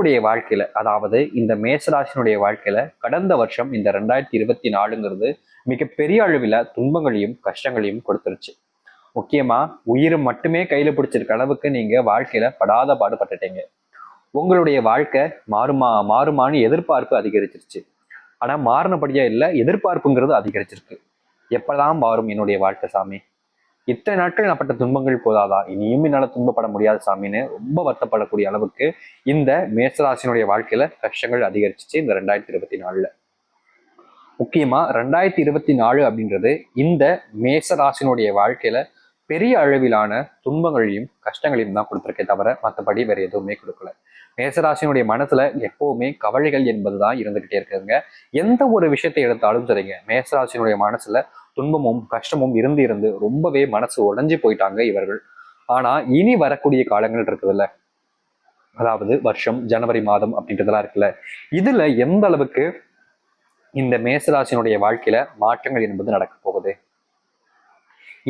உங்களுடைய வாழ்க்கையில அதாவது இந்த மேசராசினுடைய வாழ்க்கையில கடந்த வருஷம் இந்த ரெண்டாயிரத்தி இருபத்தி நாலுங்கிறது மிகப்பெரிய அளவில் துன்பங்களையும் கஷ்டங்களையும் கொடுத்துருச்சு. முக்கியமா உயிரை மட்டுமே கையில பிடிச்சிருக்க அளவுக்கு நீங்க வாழ்க்கையில படாத பாடுபட்டுட்டீங்க. உங்களுடைய வாழ்க்கை மாறுமா மாறுமான்னு எதிர்பார்ப்பு அதிகரிச்சிருச்சு. ஆனா மாறினபடியா இல்லை எதிர்பார்ப்புங்கிறது அதிகரிச்சிருக்கு. எப்பதான் மாறும் என்னுடைய வாழ்க்கை சாமி? இத்தனை நாட்கள் நான் பட்ட துன்பங்கள் போதாதா? இனியும் என்னால் துன்பப்பட முடியாத சாமின்னு ரொம்ப வருத்தப்படக்கூடிய அளவுக்கு இந்த மேசராசினுடைய வாழ்க்கையில கஷ்டங்கள் அதிகரிச்சிச்சு இந்த ரெண்டாயிரத்தி இருபத்தி நாலுல. முக்கியமா ரெண்டாயிரத்தி இருபத்தி நாலு அப்படின்றது இந்த மேசராசினுடைய வாழ்க்கையில பெரிய அளவிலான துன்பங்களையும் கஷ்டங்களையும் தான் கொடுத்துருக்கே தவிர மற்றபடி வேற எதுவுமே கொடுக்கல. மேசராசினுடைய மனசுல எப்பவுமே கவலைகள் என்பதுதான் இருந்துகிட்டே இருக்குதுங்க. எந்த ஒரு விஷயத்தை எடுத்தாலும் சரிங்க. மேசராசினுடைய மனசுல துன்பமும் கஷ்டமும் இருந்து இருந்து ரொம்பவே மனசு உடஞ்சி போயிட்டாங்க இவர்கள். ஆனா இனி வரக்கூடிய காலங்கள் இருக்குதுல்ல. அதாவது வருஷம் ஜனவரி மாதம் அப்படின்றதெல்லாம் இருக்குல்ல. இதுல எந்த அளவுக்கு இந்த மேசராசினுடைய வாழ்க்கையில மாற்றங்கள் என்பது நடக்க போகுது?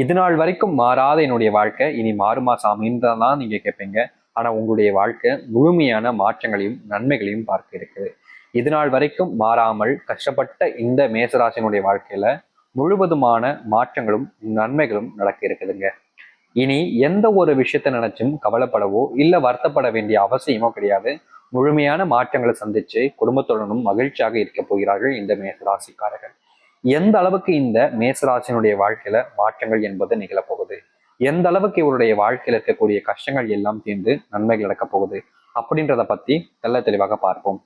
இது நாள் வரைக்கும் மாறாத என்னுடைய வாழ்க்கை இனி மாறுமா சாமின்னு தான் நீங்க கேட்பீங்க. ஆனா உங்களுடைய வாழ்க்கை முழுமையான மாற்றங்களையும் நன்மைகளையும் பார்க்க இருக்குது. இது நாள் வரைக்கும் மாறாமல் கஷ்டப்பட்ட இந்த மேசராசினுடைய வாழ்க்கையில முழுவதுமான மாற்றங்களும் நன்மைகளும் நடக்க இருக்குதுங்க. இனி எந்த ஒரு விஷயத்த நினைச்சும் கவலைப்படவோ இல்ல வருத்தப்பட வேண்டிய அவசியமோ கிடையாது. முழுமையான மாற்றங்களை சந்திச்சு குடும்பத்துடனும் மகிழ்ச்சியாக இருக்க போகிறார்கள் இந்த மேசராசிக்காரர்கள். எந்த அளவுக்கு இந்த மேசராசினுடைய வாழ்க்கையில மாற்றங்கள் என்பது நிகழப்போகுது? எந்த அளவுக்கு இவருடைய வாழ்க்கையில் இருக்கக்கூடிய கஷ்டங்கள் எல்லாம் தீர்ந்து நன்மைகள் நடக்கப் போகுது? அப்படின்றத பத்தி தெல்ல தெளிவாக பார்ப்போம்.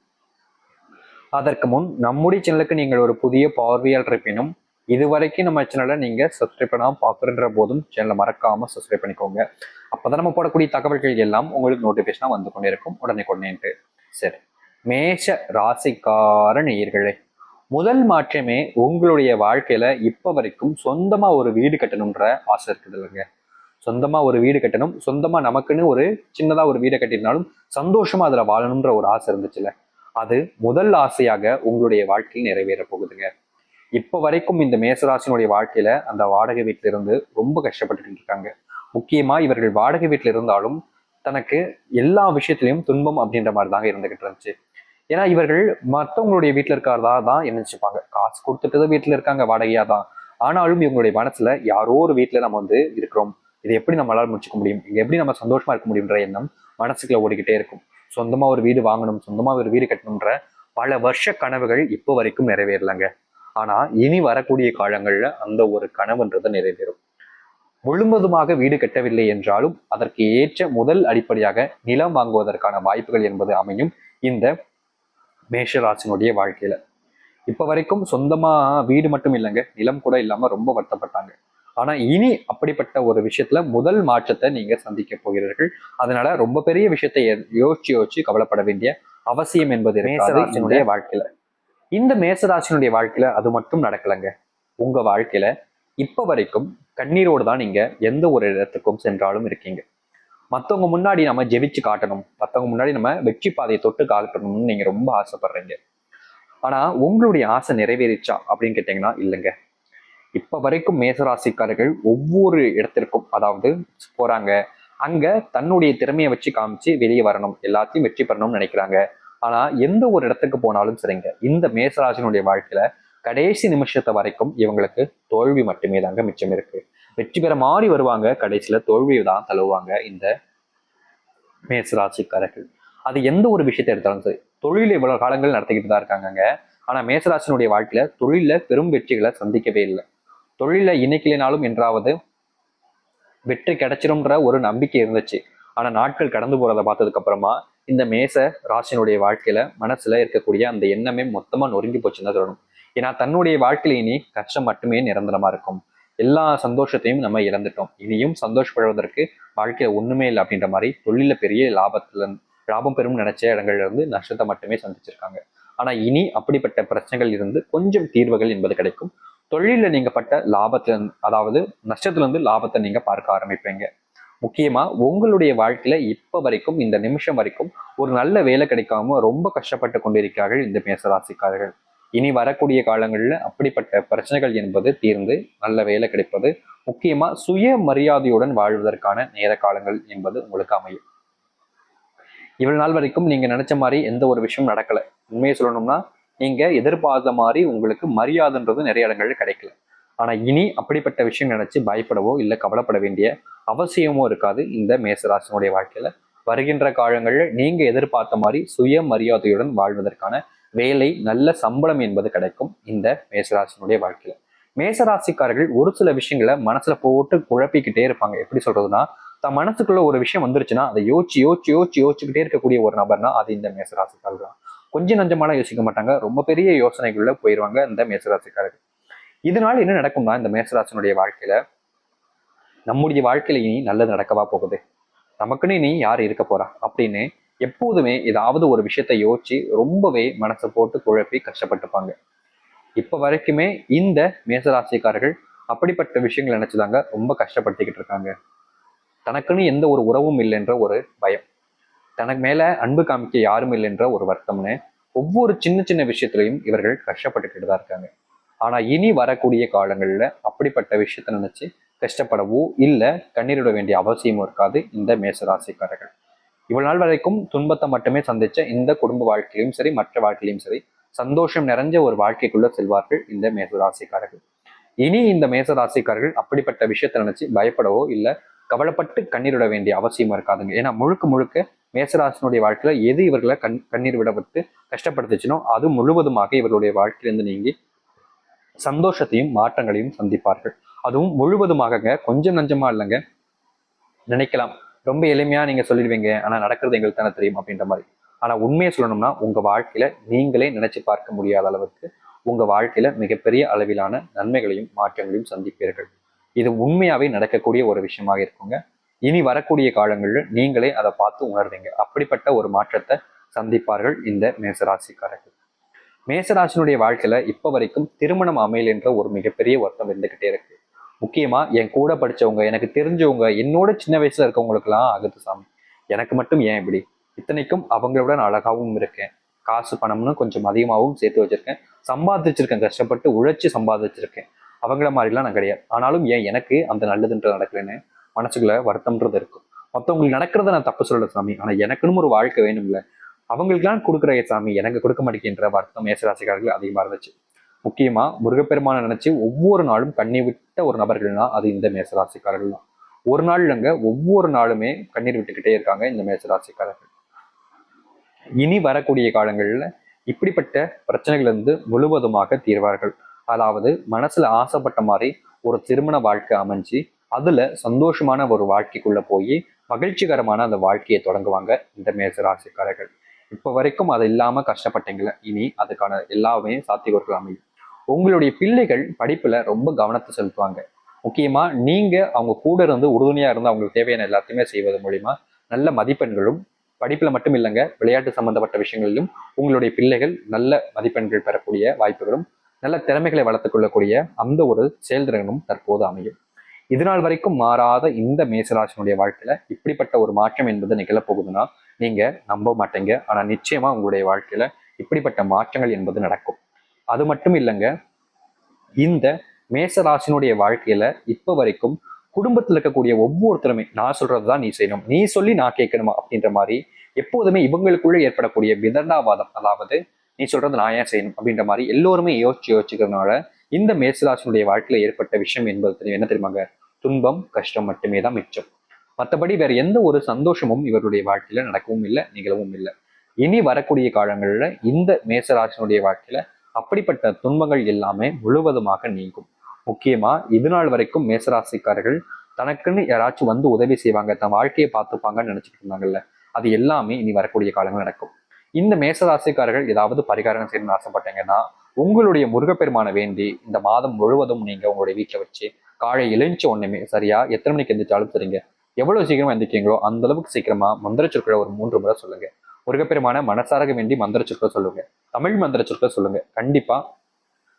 அதற்கு முன் நம்முடைய சேனலுக்கு நீங்கள் ஒரு புதிய பார்வையாளர் இருப்பினும் இதுவரைக்கும் நம்ம சேனலை நீங்கள் சப்ஸ்கிரைப் பண்ணாமல் பார்க்குறன்ற போதும் சேனலை மறக்காமல் சப்ஸ்கிரைப் பண்ணிக்கோங்க. அப்பதான் நம்ம போடக்கூடிய தகவல்கள் எல்லாம் உங்களுக்கு நோட்டிஃபிகேஷனாக வந்து கொண்டே இருக்கும். உடனே கொண்டேன்ட்டு சரி. மேஷ ராசிக்கார நேயர்களே முதல் மாற்றமே உங்களுடைய வாழ்க்கையில இப்போ வரைக்கும் சொந்தமாக ஒரு வீடு கட்டணுன்ற ஆசை இருக்குது இல்லைங்க. சொந்தமாக ஒரு வீடு கட்டணும். சொந்தமாக நமக்குன்னு ஒரு சின்னதாக ஒரு வீடை கட்டியிருந்தாலும் சந்தோஷமாக அதில் வாழணுன்ற ஒரு ஆசை இருந்துச்சுல்ல. அது முதல் ஆசையாக உங்களுடைய வாழ்க்கையில் நிறைவேற போகுதுங்க. இப்போ வரைக்கும் இந்த மேசராசினுடைய வாழ்க்கையில அந்த வாடகை வீட்டில இருந்து ரொம்ப கஷ்டப்பட்டுட்டு இருக்காங்க. முக்கியமா இவர்கள் வாடகை வீட்டில் இருந்தாலும் தனக்கு எல்லா விஷயத்திலையும் துன்பம் அப்படின்ற மாதிரி தாங்க இருந்துகிட்டு இருந்துச்சு. ஏன்னா இவர்கள் மற்றவங்களுடைய வீட்டில் இருக்கிறதா தான் நினைச்சுப்பாங்க. காசு கொடுத்துட்டு வீட்டில் இருக்காங்க வாடகையா தான். ஆனாலும் இவங்களுடைய மனசுல யாரோ ஒரு வீட்டில் நம்ம வந்து இருக்கிறோம். இதை எப்படி நம்மளால முடிச்சுக்க முடியும்? இங்க எப்படி நம்ம சந்தோஷமா இருக்க முடியுன்ற எண்ணம் மனசுக்குள்ள ஓடிக்கிட்டே இருக்கும். சொந்தமா ஒரு வீடு வாங்கணும் சொந்தமா ஒரு வீடு கட்டணுன்ற பல வருஷ கனவுகள் இப்போ வரைக்கும் நிறைவேறலங்க. ஆனா இனி வரக்கூடிய காலங்கள்ல அந்த ஒரு கனவுன்றது நிறைவேறும். முழுவதுமாக வீடு கட்டவில்லை என்றாலும் அதற்கு ஏற்ற முதல் அடிப்படையாக நிலம் வாங்குவதற்கான வாய்ப்புகள் என்பது அமையும் இந்த மேஷராசினுடைய வாழ்க்கையில. இப்ப வரைக்கும் சொந்தமா வீடு மட்டும் இல்லைங்க நிலம் கூட இல்லாம ரொம்ப வருத்தப்பட்டாங்க. ஆனா இனி அப்படிப்பட்ட ஒரு விஷயத்துல முதல் மாற்றத்தை நீங்க சந்திக்க போகிறீர்கள். அதனால ரொம்ப பெரிய விஷயத்தை யோசிச்சு யோசிச்சு கவலைப்பட வேண்டிய அவசியம் என்பது மேசராசினுடைய வாழ்க்கையில. இந்த மேசராசினுடைய வாழ்க்கையில அது மட்டும் நடக்கலைங்க. உங்க வாழ்க்கையில இப்ப வரைக்கும் கண்ணீரோடு தான் நீங்க எந்த ஒரு இடத்துக்கும் சென்றாலும் இருக்கீங்க. மற்றவங்க முன்னாடி நம்ம ஜெபிச்சு காட்டணும். மற்றவங்க முன்னாடி நம்ம வெற்றி பாதையை தொட்டு காட்டணும்னு நீங்க ரொம்ப ஆசைப்படுறீங்க. ஆனா உங்களுடைய ஆசை நிறைவேறிச்சா அப்படின்னு கேட்டீங்கன்னா இல்லைங்க. இப்ப வரைக்கும் மேசராசிக்காரர்கள் ஒவ்வொரு இடத்திற்கும் அதாவது போறாங்க. அங்க தன்னுடைய திறமையை வச்சு காமிச்சு வெளியே வரணும். எல்லாத்தையும் வெற்றி பெறணும்னு நினைக்கிறாங்க. ஆனா எந்த ஒரு இடத்துக்கு போனாலும் சரிங்க. இந்த மேசராசினுடைய வாழ்க்கையில கடைசி நிமிஷத்தை வரைக்கும் இவங்களுக்கு தோல்வி மட்டுமே தாங்க மிச்சம் இருக்கு. வெற்றி பெற மாறி வருவாங்க. கடைசியில தோல்வியை தான் தழுவுவாங்க இந்த மேசராசிக்காரர்கள். அது எந்த ஒரு விஷயத்தை எடுத்தாலும் சரி தொழில் இவ்வளவு காலங்கள் நடத்திக்கிட்டு தான் இருக்காங்கங்க. ஆனா மேசராசினுடைய வாழ்க்கையில தொழில பெரும் வெற்றிகளை சந்திக்கவே இல்லை. தொழில இன்னைக்கிலேனாலும் என்றாவது வெற்றி கிடைச்சிரும்ன்ற ஒரு நம்பிக்கை இருந்துச்சு. ஆனா நாட்கள் கடந்து போறதை பார்த்ததுக்கு அப்புறமா இந்த மேச ராசினுடைய வாழ்க்கையில மனசுல இருக்கக்கூடிய அந்த எண்ணமே மொத்தமா நொறுங்கி போச்சுன்னு தான் சொல்லணும். ஏன்னா தன்னுடைய வாழ்க்கையில இனி கஷ்டம் மட்டுமே நிரந்தரமா இருக்கும். எல்லா சந்தோஷத்தையும் நம்ம இழந்துட்டோம். இனியும் சந்தோஷப்படுவதற்கு வாழ்க்கையில ஒண்ணுமே இல்லை அப்படின்ற மாதிரி தொழில பெரிய லாபத்துல லாபம் பெறும் நினைச்ச இடங்கள்ல இருந்து நஷ்டத்தை மட்டுமே சந்திச்சிருக்காங்க. ஆனா இனி அப்படிப்பட்ட பிரச்சனைகள் இருந்து கொஞ்சம் தீர்வுகள் என்பது கிடைக்கும். தொழில நீங்க பட்ட லாபத்துல அதாவது நஷ்டத்துல இருந்து லாபத்தை நீங்க பார்க்க ஆரம்பிப்பீங்க. முக்கியமா உங்களுடைய வாழ்க்கையில இப்ப வரைக்கும் இந்த நிமிஷம் வரைக்கும் ஒரு நல்ல வேலை கிடைக்காம ரொம்ப கஷ்டப்பட்டு கொண்டிருக்கிறார்கள் இந்த மேசராசிக்காரர்கள். இனி வரக்கூடிய காலங்களில் அப்படிப்பட்ட பிரச்சனைகள் என்பது தீர்ந்து நல்ல வேலை கிடைப்பது முக்கியமா சுய மரியாதையுடன் வாழ்வதற்கான நேர காலங்கள் என்பது உங்களுக்கு அமையும். இவ்வளவு நாள் வரைக்கும் நீங்க நினைச்ச மாதிரி எந்த ஒரு விஷயம் நடக்கல. உண்மையை சொல்லணும்னா நீங்க எதிர்பார்த்த மாதிரி உங்களுக்கு மரியாதைன்றது நிறைய இடங்கள்ல கிடைக்கல. ஆனா இனி அப்படிப்பட்ட விஷயம் நினைச்சு பயப்படவோ இல்லை கவலைப்பட வேண்டிய அவசியமோ இருக்காது இந்த மேசராசனுடைய வாழ்க்கையில. வருகின்ற காலங்களில் நீங்க எதிர்பார்த்த மாதிரி சுய மரியாதையுடன் வாழ்வதற்கான வேலை நல்ல சம்பளம் என்பது கிடைக்கும் இந்த மேசராசினுடைய வாழ்க்கையில. மேசராசிக்காரர்கள் ஒரு சில விஷயங்களை மனசுல போட்டு குழப்பிக்கிட்டே இருப்பாங்க. எப்படி சொல்றதுன்னா தன் மனசுக்குள்ள ஒரு விஷயம் வந்துருச்சுன்னா அதை யோசிச்சு யோசிச்சு யோசிச்சு யோசிச்சுக்கிட்டே இருக்கக்கூடிய ஒரு நபர்னா அது இந்த மேசராசிக்காரர்கள் தான். கொஞ்சம் நஞ்சமான யோசிக்க மாட்டாங்க. ரொம்ப பெரிய யோசனைக்குள்ள போயிடுவாங்க இந்த மேசராசிக்காரர்கள். இதனால என்ன நடக்கும்னா இந்த மேசராசனுடைய வாழ்க்கையில நம்முடைய வாழ்க்கையில இனி நல்லது நடக்கவா போகுது? நமக்குன்னு இனி யார் இருக்க போறா? அப்படின்னு எப்போதுமே ஏதாவது ஒரு விஷயத்தை யோசிச்சு ரொம்பவே மனசை போட்டு குழப்பி கஷ்டப்பட்டுப்பாங்க. இப்ப வரைக்குமே இந்த மேசராசிக்காரர்கள் அப்படிப்பட்ட விஷயங்கள் நினைச்சுதாங்க ரொம்ப கஷ்டப்படுத்திக்கிட்டு இருக்காங்க. தனக்குன்னு எந்த ஒரு உறவும் இல்லைன்ற ஒரு பயம். தனக்கு மேல அன்பு காமிக்க யாரும் இல்லைன்ற ஒரு வருத்தம்னு ஒவ்வொரு சின்ன சின்ன விஷயத்திலையும் இவர்கள் கஷ்டப்பட்டுக்கிட்டு தான் இருக்காங்க. ஆனால் இனி வரக்கூடிய காலங்களில் அப்படிப்பட்ட விஷயத்த நினச்சி கஷ்டப்படவோ இல்லை கண்ணீரிட வேண்டிய அவசியமும் இருக்காது இந்த மேசராசிக்காரர்கள். இவ்வளவு நாள் வரைக்கும் துன்பத்தை மட்டுமே சந்திச்ச இந்த குடும்ப வாழ்க்கையிலும் சரி மற்ற வாழ்க்கையிலும் சரி சந்தோஷம் நிறைஞ்ச ஒரு வாழ்க்கைக்குள்ள செல்வார்கள் இந்த மேசராசிக்காரர்கள். இனி இந்த மேசராசிக்காரர்கள் அப்படிப்பட்ட விஷயத்தை நினைச்சு பயப்படவோ இல்லை கவலைப்பட்டு கண்ணீரிட வேண்டிய அவசியமும் இருக்காதுங்க. ஏன்னா முழுக்க முழுக்க மேசராசினுடைய வாழ்க்கையில எது இவர்களை கண் கண்ணீர் விடப்பட்டு கஷ்டப்படுத்துச்சுனோ அது முழுவதுமாக இவர்களுடைய வாழ்க்கையிலிருந்து நீங்கி சந்தோஷத்தையும் மாற்றங்களையும் சந்திப்பார்கள். அதுவும் முழுவதுமாகங்க கொஞ்சம் நஞ்சமா இல்லைங்க. நினைக்கலாம். ரொம்ப எளிமையா நீங்க சொல்லிடுவீங்க. ஆனா நடக்கிறது எங்களுக்கு தானே தெரியும் அப்படின்ற மாதிரி. ஆனா உண்மையை சொல்லணும்னா உங்க வாழ்க்கையில நீங்களே நினைச்சு பார்க்க முடியாத அளவுக்கு உங்க வாழ்க்கையில மிகப்பெரிய அளவிலான நன்மைகளையும் மாற்றங்களையும் சந்திப்பீர்கள். இது உண்மையாவே நடக்கக்கூடிய ஒரு விஷயமாக இருக்குங்க. இனி வரக்கூடிய காலங்களில் நீங்களே அதை பார்த்து உணர்வீங்க. அப்படிப்பட்ட ஒரு மாற்றத்தை சந்திப்பார்கள் இந்த மேசராசிக்காரர்கள். மேசராசினுடைய வாழ்க்கையில இப்ப வரைக்கும் திருமணம் அமையல் என்ற ஒரு மிகப்பெரிய வருத்தம் இருந்துகிட்டே இருக்கு. முக்கியமா என் கூட படிச்சவங்க எனக்கு தெரிஞ்சவங்க என்னோட சின்ன வயசுல இருக்கவங்களுக்கெல்லாம் ஆகுது சாமி. எனக்கு மட்டும் ஏன் இப்படி? இத்தனைக்கும் அவங்களோட நான் அழகாவும் இருக்கேன். காசு பணம்னு கொஞ்சம் அதிகமாகவும் சேர்த்து வச்சிருக்கேன். சம்பாதிச்சிருக்கேன் கஷ்டப்பட்டு உழைச்சி சம்பாதிச்சிருக்கேன். அவங்கள மாதிரிலாம் நான் கிடையாது. ஆனாலும் ஏன் எனக்கு அந்த நல்லதுன்றது நடக்கலன்னு மனசுக்குள்ள வருத்தம்ன்றது இருக்கும் மற்றவங்களுக்கு நடக்கிறத நான் தப்பு சொல்லல சாமி. ஆனால் எனக்குன்னு ஒரு வாழ்க்கை வேணும்ல. அவங்களுக்குலாம் கொடுக்குற சாமி எனக்கு கொடுக்க மாட்டேங்கின்ற வருத்தம் மேசராசிக்காரர்கள் அதிகமா இருந்துச்சு. முக்கியமா முருகப்பெருமானை நினைச்சு ஒவ்வொரு நாளும் கண்ணீர் விட்ட ஒரு நபர்கள்னா அது இந்த மேசராசிக்காரர்கள் தான். ஒரு நாள் இல்லைங்க ஒவ்வொரு நாளுமே கண்ணீர் விட்டுக்கிட்டே இருக்காங்க இந்த மேசராசிக்காரர்கள். இனி வரக்கூடிய காலங்களில் இப்படிப்பட்ட பிரச்சனைகள் இருந்து முழுவதுமாக தீர்வார்கள். அதாவது மனசுல ஆசைப்பட்ட மாதிரி ஒரு திருமண வாழ்க்கை அமைஞ்சு அதுல சந்தோஷமான ஒரு வாழ்க்கைக்குள்ள போய் மகிழ்ச்சிகரமான அந்த வாழ்க்கையை தொடங்குவாங்க இந்த மேசராசிக்காரர்கள். இப்போ வரைக்கும் அது இல்லாமல் கஷ்டப்பட்டீங்கள இனி அதுக்கான எல்லாமே சாத்தியக்கூறுகள் அமையும். உங்களுடைய பிள்ளைகள் படிப்பில் ரொம்ப கவனத்தை செலுத்துவாங்க. முக்கியமா நீங்கள் அவங்க கூட இருந்து உறுதுணையாக இருந்து அவங்களுக்கு தேவையான எல்லாத்தையுமே செய்வது மூலியமா நல்ல மதிப்பெண்களும் படிப்பில் மட்டும் இல்லைங்க விளையாட்டு சம்பந்தப்பட்ட விஷயங்களிலும் உங்களுடைய பிள்ளைகள் நல்ல மதிப்பெண்கள் பெறக்கூடிய வாய்ப்புகளும் நல்ல திறமைகளை வளர்த்துக்கொள்ளக்கூடிய அந்த ஒரு செயல்திறனும் தற்போது அமையும். இதுநாள் வரைக்கும் மாறாத இந்த மேசராசினுடைய வாழ்க்கையில இப்படிப்பட்ட ஒரு மாற்றம் என்பது நிகழப்போகுதுன்னா நீங்க நம்ப மாட்டீங்க. ஆனா நிச்சயமா உங்களுடைய வாழ்க்கையில இப்படிப்பட்ட மாற்றங்கள் என்பது நடக்கும். அது மட்டும் இல்லைங்க இந்த மேசராசினுடைய வாழ்க்கையில இப்ப வரைக்கும் குடும்பத்தில் இருக்கக்கூடிய ஒவ்வொருத்தருமே நான் சொல்றது தான் நீ செய்யணும். நீ சொல்லி நான் கேட்கணுமா? அப்படின்ற மாதிரி எப்போதுமே இவங்களுக்குள்ள ஏற்படக்கூடிய விதண்டாவாதம் அதாவது நீ சொல்றது நான் ஏன் செய்யணும்? அப்படின்ற மாதிரி எல்லோருமே யோசிச்சு யோசிச்சுக்கிறதுனால இந்த மேசராசினுடைய வாழ்க்கையில ஏற்பட்ட விஷயம் என்பது தெரியும். என்ன தெரியுமாங்க? துன்பம் கஷ்டம் மட்டுமே தான் மிச்சம். மற்றபடி வேற எந்த ஒரு சந்தோஷமும் இவருடைய வாழ்க்கையில நடக்கவும் இல்லை நிகழவும் இல்லை. இனி வரக்கூடிய காலங்களில் இந்த மேசராசினுடைய வாழ்க்கையில அப்படிப்பட்ட துன்பங்கள் எல்லாமே முழுவதுமாக நீங்கும். முக்கியமா இது நாள் வரைக்கும் மேசராசிக்காரர்கள் தனக்குன்னு யாராச்சும் வந்து உதவி செய்வாங்க தன் வாழ்க்கையை பார்த்துப்பாங்கன்னு நினைச்சிட்டு இருந்தாங்கல்ல அது எல்லாமே இனி வரக்கூடிய காலங்கள் நடக்கும். இந்த மேசராசிக்காரர்கள் ஏதாவது பரிகாரம் செய்யணும்னு ஆசைப்பட்டீங்கன்னா உங்களுடைய முருகப்பெருமானை வேண்டி இந்த மாதம் முழுவதும் நீங்க உங்களுடைய வீட்டில் வச்சு காலை எழுந்துச்ச ஒண்ணுமே சரியா? எத்தனை மணிக்கு எந்திரிச்சாலும் சரிங்க. எவ்வளவு சீக்கிரமா எந்திரிக்கீங்களோ அந்த அளவுக்கு சீக்கிரமா மந்திர சொற்களை ஒரு மூன்று முறை சொல்லுங்க. முருகப்பெருமான மனசாரக வேண்டி மந்திர சொற்களை சொல்லுங்க. தமிழ் மந்திர சொற்களை சொல்லுங்க. கண்டிப்பா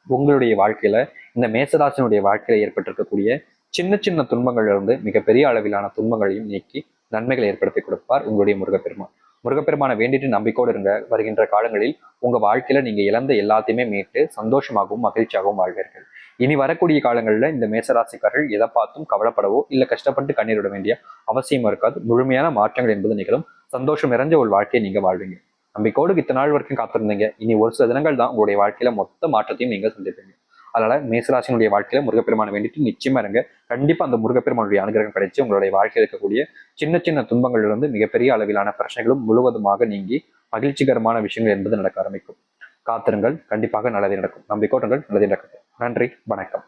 உங்களுடைய வாழ்க்கையில இந்த மேசராசினுடைய வாழ்க்கையில ஏற்பட்டிருக்கக்கூடிய சின்ன சின்ன துன்பங்கள்ல இருந்து மிகப்பெரிய அளவிலான துன்பங்களையும் நீக்கி நன்மைகளை ஏற்படுத்தி கொடுப்பார் உங்களுடைய முருகப்பெருமான். முருகப்பெருமானை வேண்டிட்டு நம்பிக்கோடு இருந்த வருகின்ற காலங்களில் உங்க வாழ்க்கையில நீங்க இழந்த எல்லாத்தையுமே மீட்டு சந்தோஷமாகவும் மகிழ்ச்சியாகவும் வாழ்வீர்கள். இனி வரக்கூடிய காலங்களில் இந்த மேசராசிக்காரர்கள் எதை பார்த்தும் கவலைப்படவோ இல்லை கஷ்டப்பட்டு கண்ணீரிட விட வேண்டிய அவசியம் இருக்காது. முழுமையான மாற்றங்கள் என்பது நிகழும். சந்தோஷம் நிறைஞ்ச ஒரு வாழ்க்கையை நீங்க வாழ்வீங்க. நம்பிக்கோடு இத்தனை நாள் வரைக்கும் காத்திருந்தீங்க. இனி ஒரு சில தினங்கள் தான் உங்களுடைய வாழ்க்கையில மொத்த மாற்றத்தையும் நீங்க சந்திப்பீங்க. அதனால மேசராசினுடைய வாழ்க்கையில முருகப்பெருமானை வேண்டிட்டு நிச்சயமா இருங்க. கண்டிப்பா அந்த முருகப்பெருமானுடைய அனுகிரகம் கிடைச்சு உங்களுடைய வாழ்க்கையில் இருக்கக்கூடிய சின்ன சின்ன துன்பங்களிலிருந்து மிகப்பெரிய அளவிலான பிரச்சனைகளும் முழுவதுமாக நீங்கி மகிழ்ச்சிகரமான விஷயங்கள் என்பது நடக்க ஆரம்பிக்கும். காத்திருங்கள். கண்டிப்பாக நல்லதே நடக்கும். நம்பிக்கோட்டங்கள் நல்லதே நடக்கும் நன்றி. வணக்கம்.